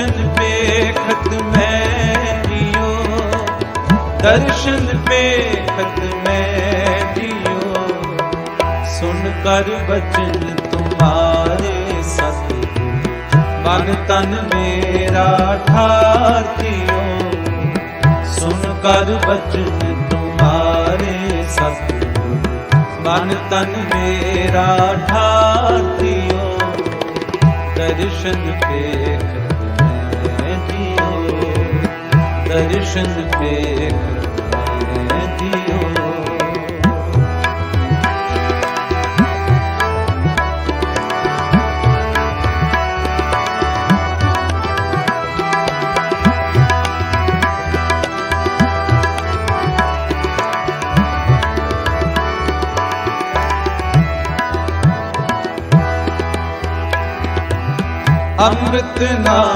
ਦਰਸ਼ਨ ਵੇਖਤ ਮੈਂ ਜਿਉ ਦਰਸ਼ਨ ਵੇਖਤ ਮੈਂ ਜਿਉ ਸੁਨ ਕਰ ਬਚਨ ਤੁਮਾਰੇ ਸਤ ਮਨ ਤਨ ਮੇਰਾ ਠਾਕਿਓ ਸੁਨ ਕਰ ਬਚਨ ਤੁਮਾਰੇ ਸਤਿਗੁਰ ਮਨ ਤਨ ਮੇਰਾ ਠਾਕਿਓ ਦਰਸ਼ਨ ਵੇਖ ਦਰਸ਼ਨ ਵੇਖ ਅੰਮ੍ਰਿਤ ਨਾਮ